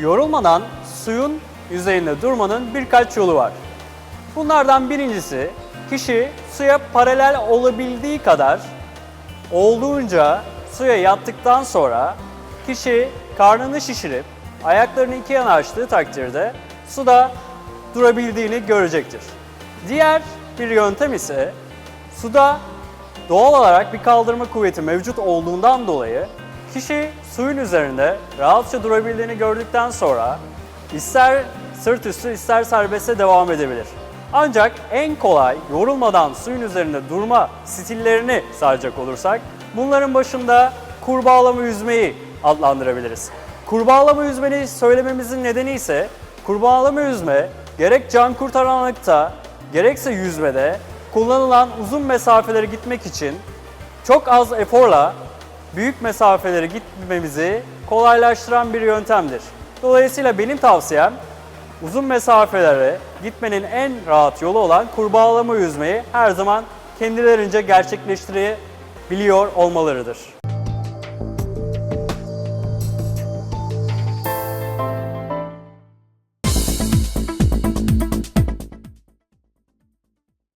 Yorulmadan suyun yüzeyinde durmanın birkaç yolu var. Bunlardan birincisi kişi suya paralel olabildiği kadar olduğunca suya yattıktan sonra kişi karnını şişirip ayaklarını iki yana açtığı takdirde suda durabildiğini görecektir. Diğer bir yöntem ise suda doğal olarak bir kaldırma kuvveti mevcut olduğundan dolayı kişi suyun üzerinde rahatça durabildiğini gördükten sonra ister sırt üstü ister serbeste devam edebilir. Ancak en kolay yorulmadan suyun üzerinde durma stillerini sayacak olursak bunların başında kurbağalama yüzmeyi adlandırabiliriz. Kurbağalama yüzmeyi söylememizin nedeni ise kurbağalama yüzme gerek can kurtaranlıkta gerekse yüzmede kullanılan uzun mesafeleri gitmek için çok az eforla büyük mesafeleri gitmemizi kolaylaştıran bir yöntemdir. Dolayısıyla benim tavsiyem uzun mesafelere gitmenin en rahat yolu olan kurbağalama yüzmeyi her zaman kendilerince gerçekleştirebiliyor olmalarıdır.